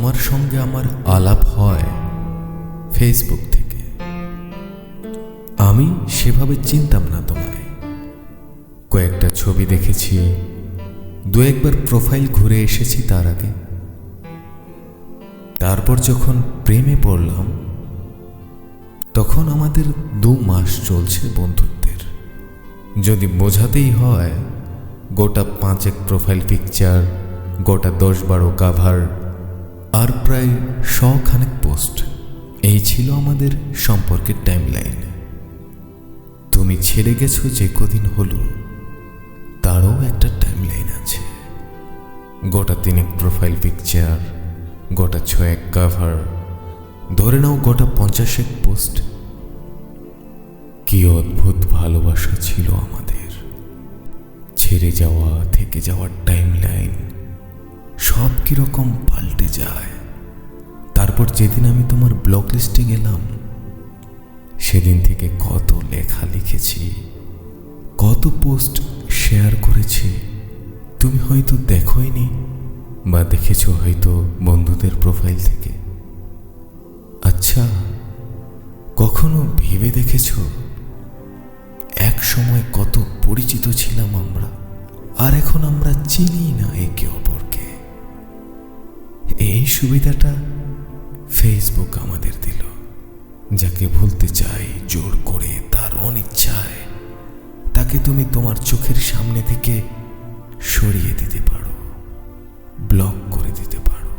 তোমার সঙ্গে আমার আলাপ হয় ফেসবুক থেকে। আমি সেভাবে চিনতাম না তোমায়। কয়েকটা ছবি দেখেছি, দু একবার প্রোফাইল ঘুরে এসেছি তার আগে। তারপর যখন প্রেমে পড়লাম, তখন আমাদের দু মাস চলছে বন্ধুত্বের। যদি বোঝাতেই হয়, গোটা পাঁচেক প্রোফাইল পিকচার গোটা দশ বারো কাভার আর প্রায় শখানেক পোস্ট। এই ছিল আমাদের সম্পর্কের টাইমলাইন তুমি ছেড়ে গেছো যে কদিন হলো, তারও একটা টাইমলাইন আছে। গোটা তিনেক প্রোফাইল পিকচার গোটা ছয়েক কাভার ধরে নাও গোটা পঞ্চাশেক পোস্ট কি অদ্ভুত ভালোবাসা ছিল আমাদের। ছেড়ে যাওয়া, থেকে যাওয়ার টাইম লাইন সব কীরকম পাল্টে যায়। তারপর যেদিন আমি তোমার ব্লক লিস্টে গেলাম, সেদিন থেকে কত লেখা লিখেছি, কত পোস্ট শেয়ার করেছি, তুমি হয়তো দেখোইনি বা দেখেছ হয়তো বন্ধুদের প্রোফাইল থেকে। আচ্ছা কখনো ভেবে দেখেছ? এক সময় কত পরিচিত ছিলাম আমরা, আর এখন আমরা চিনি সুবিধাটা ফেসবুক আমাদের দিল, যাকে ভুলতে চাই, জোর করে তার অনিচ্ছায়, তাকে তুমি তোমার চোখের সামনে থেকে সরিয়ে দিতে পারো ব্লক করে দিতে পারো।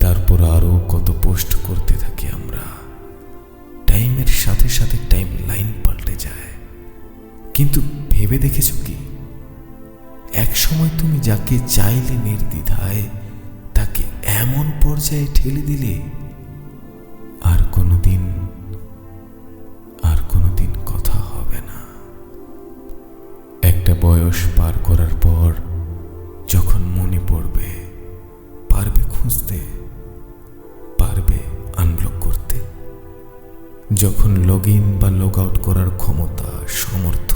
তারপর আরও কত পোস্ট করতে থাকি আমরা টাইমের সাথে সাথে টাইম লাইন পাল্টে যায়। কিন্তু ভেবে দেখেছ কি? এক সময় তুমি যাকে চাইলে নির্দ্বিধায় এমন পর্যায়ে ঠেলে দিলে আর কোনোদিন আর কোনোদিন কথা হবে না। একটা বয়স পার করার পর যখন মনে পড়বে, পারবে খুঁজতে, পারবে আনব্লক করতে, যখন লগ ইন বা লগ আউট করার ক্ষমতা সমর্থ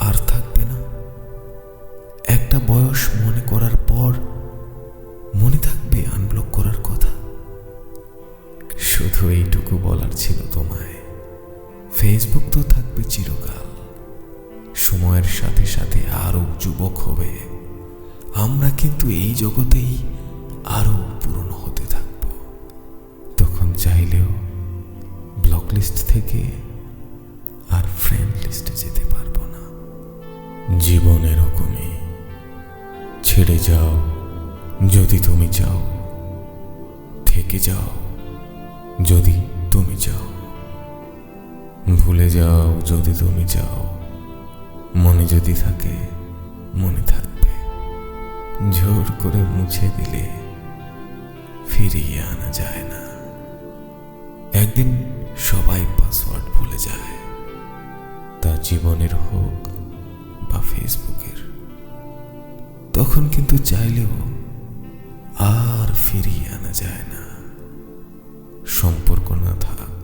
আর থাকবে শুধু এইটুকু বলার ছিল তোমায়। ফেসবুক তো থাকবে চিরকাল। সময়ের সাথে সাথে আরও যুবক হবে। আমরা কিন্তু এই জগতেই আরও পুরনো হতে থাকব। তখন চাইলেও ব্লক লিস্ট থেকে আর ফ্রেন্ড লিস্টে যেতে পারব না। জীবন এরকমই। ছেড়ে যাও। যদি তুমি চাও, থেকে যাও। যদি তুমি চাও। ভুলে যাও যদি তুমি চাও। মনে যদি থাকে, মনে থাকবে। জোর করে মুছে দিলে ফিরিয়ে আনা যায় না। একদিন সবাই পাসওয়ার্ড ভুলে যায়। তা জীবনের হোক বা ফেসবুকের। তখন কিন্তু চাইলেও আর ফিরিয়ে আনা যায় না। നാഥ